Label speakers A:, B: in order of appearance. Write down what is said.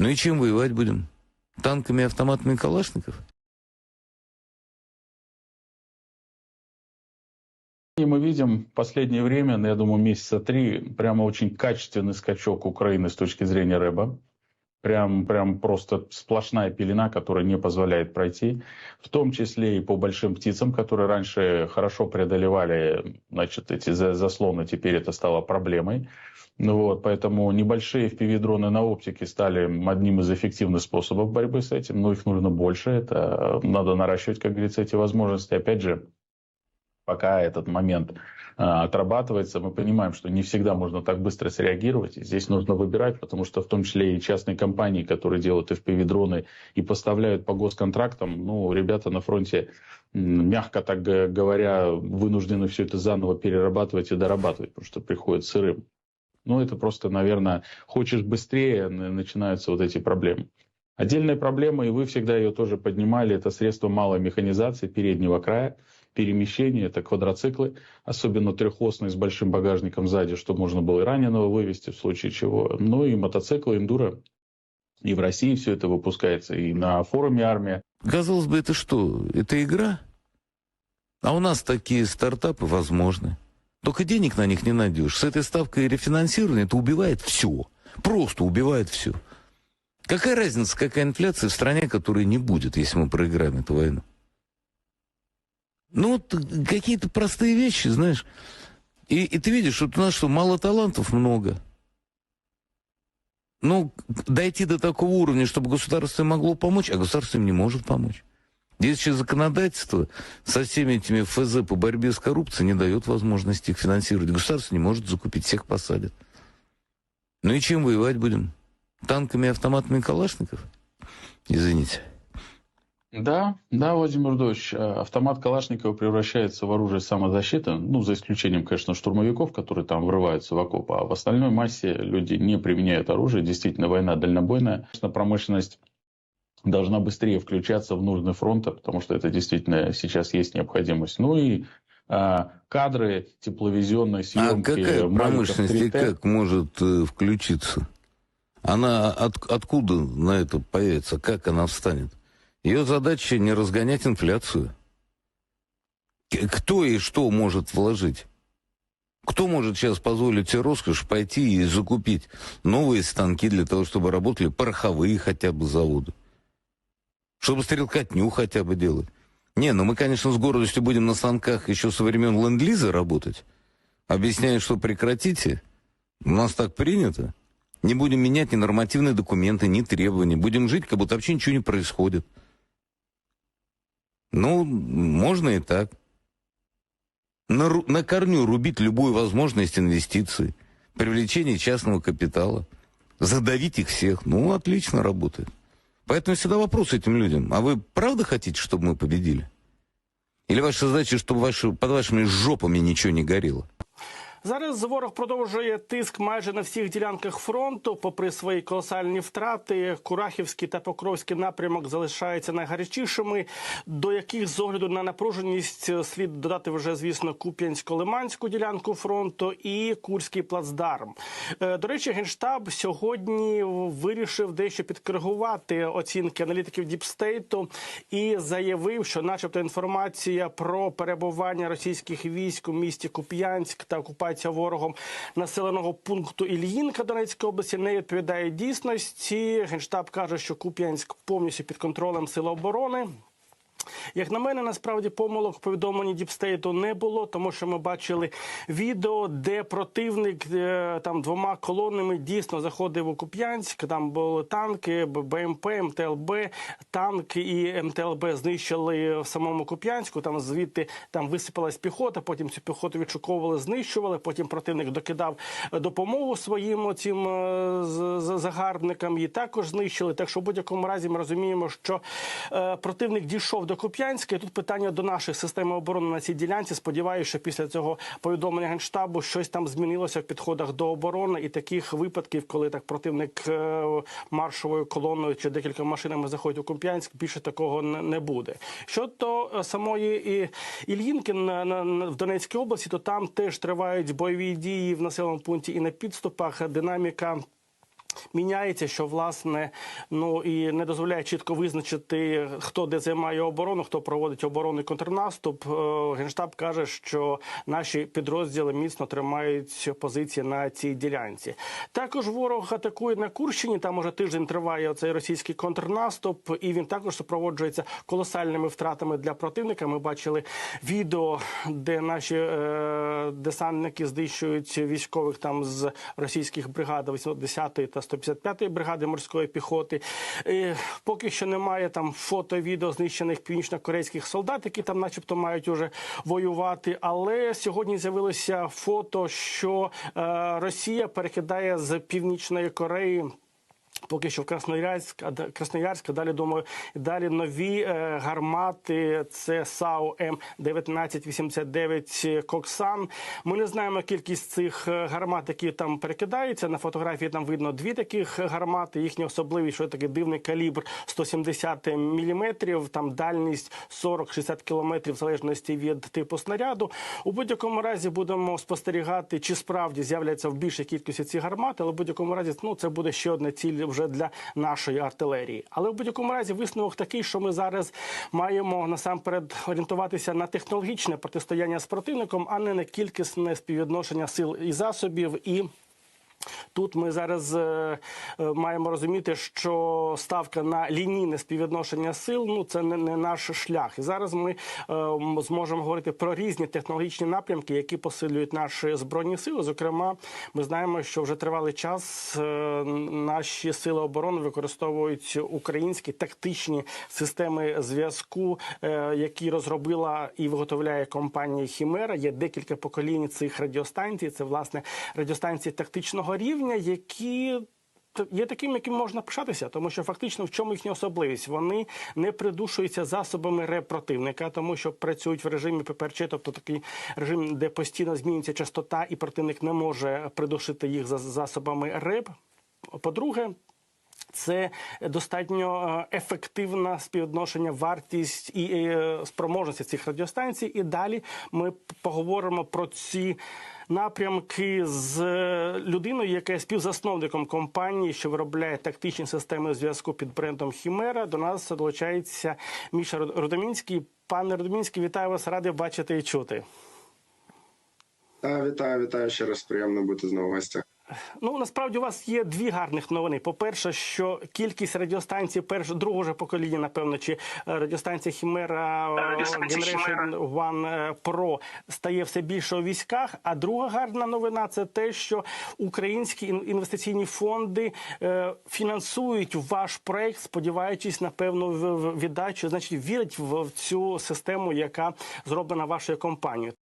A: Ну и чем воевать будем? Танками автоматами Калашников?
B: И мы видим в последнее время, ну, я думаю, месяца три, прямо очень качественный скачок Украины с точки зрения рэба. Прям, прям просто сплошная пелена, которая не позволяет пройти. В том числе и по большим птицам, которые раньше хорошо преодолевали значит, эти за- заслоны, теперь это стало проблемой. Ну вот, поэтому небольшие FPV-дроны на оптике стали одним из эффективных способов борьбы с этим, но их нужно больше. Это надо наращивать, как говорится, эти возможности. Опять же, пока этот момент а, отрабатывается, мы понимаем, что не всегда можно так быстро среагировать. Здесь нужно выбирать, потому что в том числе и частные компании, которые делают FPV-дроны и поставляют по госконтрактам, ну, ребята на фронте, мягко так говоря, вынуждены все это заново перерабатывать и дорабатывать, потому что приходит сырым. Ну, это просто, наверное, хочешь быстрее, начинаются вот эти проблемы. Отдельная проблема, и вы всегда ее тоже поднимали, это средства малой механизации переднего края, перемещение, это квадроциклы, особенно трехосные с большим багажником сзади, чтобы можно было и раненого вывести в случае чего. Ну и мотоциклы, эндуро. И в России все это выпускается, и на форуме армия.
A: Казалось бы, это что? Это игра? А у нас такие стартапы возможны. Только денег на них не найдешь. С этой ставкой рефинансирования это убивает все. Просто убивает все. Какая разница, какая инфляция в стране, которой не будет, если мы проиграем эту войну? Ну, вот какие-то простые вещи, знаешь. И, и ты видишь, вот у нас что, мало талантов много. Ну, дойти до такого уровня, чтобы государство могло помочь, а государство им не может помочь. Действующее законодательство со всеми этими ФЗ по борьбе с коррупцией не дает возможности их финансировать. Государство не может закупить, всех посадят. Ну и чем воевать будем? Танками и автоматами Калашников? Извините.
B: Да, да, Владимир Рудович, э, автомат Калашникова превращается в оружие самозащиты, ну, за исключением, конечно, штурмовиков, которые там врываются в окоп, а в остальной массе люди не применяют оружие, действительно, война дальнобойная. Конечно, промышленность должна быстрее включаться в нужный фронт, потому что это действительно сейчас есть необходимость. Ну и а, кадры тепловизионной
A: А
B: съемки
A: какая
B: Мавиков
A: промышленность и
B: 3T.
A: как может э, включиться? Она от- откуда на это появится? Как она встанет? Ее задача не разгонять инфляцию. Кто и что может вложить? Кто может сейчас позволить себе роскошь пойти и закупить новые станки для того, чтобы работали пороховые хотя бы заводы? Чтобы стрелкотню хотя бы делать? Не, ну мы, конечно, с гордостью будем на станках еще со времен ленд-лиза работать. Объясняют, что прекратите. У нас так принято. Не будем менять ни нормативные документы, ни требования. Будем жить, как будто вообще ничего не происходит. Ну, можно и так. На, на корню рубить любую возможность инвестиций, привлечение частного капитала, задавить их всех. Ну, отлично работает. Поэтому всегда вопрос этим людям. А вы правда хотите, чтобы мы победили? Или ваша задача, чтобы ваши, под вашими жопами ничего не горело?
C: Зараз ворог продовжує тиск майже на всіх ділянках фронту. Попри свої колосальні втрати, Курахівський та Покровський напрямок залишаються найгарячішими, до яких з огляду на напруженість слід додати вже, звісно, Куп'янсько-Лиманську ділянку фронту і Курський плацдарм. Е, До речі, генштаб сьогодні вирішив дещо підкоригувати оцінки аналітиків Діпстейту і заявив, що, начебто, інформація про перебування російських військ у місті Куп'янськ та окупація ворогом населеного пункту Ільїнка Донецької області не відповідає дійсності. Генштаб каже, що Куп'янськ повністю під контролем Сил оборони. Як на мене, насправді помилок в повідомленні Діпстейту не було, тому що ми бачили відео, де противник е, там двома колонами дійсно заходив у Куп'янськ. Там були танки, БМП, МТЛБ, танк і МТЛБ знищили в самому Куп'янську. Там звідти там висипалась піхота. Потім цю піхоту відшуковували, знищували. Потім противник докидав допомогу своїм цим загарбникам. Її також знищили. Так що в будь-якому разі ми розуміємо, що е, противник дійшов до Куп'янська. І тут питання до наших систем оборони на цій ділянці. Сподіваюся, що після цього повідомлення генштабу щось там змінилося в підходах до оборони і таких випадків, коли так противник е, маршовою колоною чи декілька машинами заходить у Куп'янськ, більше такого не буде. Щодо е, самої Ільїнки на, на- в Донецькій області, то там теж тривають бойові дії в населеному пункті і на підступах. Динаміка міняється, що власне ну і не дозволяє чітко визначити, хто де займає оборону, хто проводить оборонний контрнаступ. Е, Генштаб каже, що наші підрозділи міцно тримають позиції на цій ділянці. Також ворог атакує на Курщині. Там уже тиждень триває цей російський контрнаступ, і він також супроводжується колосальними втратами для противника. Ми бачили відео, де наші е, десантники знищують військових там з російських бригад 80-ї та 155-ї бригади морської піхоти. Поки що немає там фото, відео знищених північно-корейських солдат, які там, начебто, мають уже воювати. Але сьогодні з'явилося фото, що е, Росія перекидає з північної Кореї. Поки що в Красноярськ, Красноярськ, далі думаю, далі нові е, гармати. Це САУ М 1989 Коксан. Ми не знаємо кількість цих е, гармат, які там перекидаються. На фотографії там видно дві таких гармати. Їхня особливість, що такий дивний калібр 170 мм, там дальність 40-60 км в залежності від типу снаряду. У будь-якому разі будемо спостерігати, чи справді з'являться в більшій кількості ці гармати, але в будь-якому разі ну, це буде ще одна ціль вже для нашої артилерії. Але в будь-якому разі висновок такий, що ми зараз маємо насамперед орієнтуватися на технологічне протистояння з противником, а не на кількісне співвідношення сил і засобів і. Тут ми зараз е, е, маємо розуміти, що ставка на лінійне співвідношення сил ну це не, не наш шлях. І зараз ми е, зможемо говорити про різні технологічні напрямки, які посилюють наші збройні сили. Зокрема, ми знаємо, що вже тривалий час наші сили оборони використовують українські тактичні системи зв'язку, які розробила і виготовляє компанія Хімера. Є декілька поколінь цих радіостанцій. Це власне радіостанції тактичного рівня, які Є таким, яким можна пишатися, тому що фактично в чому їхня особливість? Вони не придушуються засобами РЕП противника, тому що працюють в режимі ППРЧ, тобто такий режим, де постійно змінюється частота, і противник не може придушити їх за засобами РЕП. По-друге, це достатньо е, ефективне співвідношення вартість і е, спроможності цих радіостанцій. І далі ми поговоримо про ці. Напрямки з е, людиною, яка є співзасновником компанії, що виробляє тактичні системи зв'язку під брендом Хімера. До нас долучається Міша Рудомінський. Пане Рудомінський, вітаю вас, радий бачити і чути.
D: Та, вітаю, вітаю ще раз. Приємно бути знову в.
C: Ну насправді у вас є дві гарних новини. По-перше, що кількість радіостанцій першого другого ж покоління, напевно, чи е, радіостанція Хімера Generation One Pro стає все більше у військах. А друга гарна новина це те, що українські інвестиційні фонди е, фінансують ваш проект, сподіваючись на певну віддачу, значить вірять в цю систему, яка зроблена вашою компанією.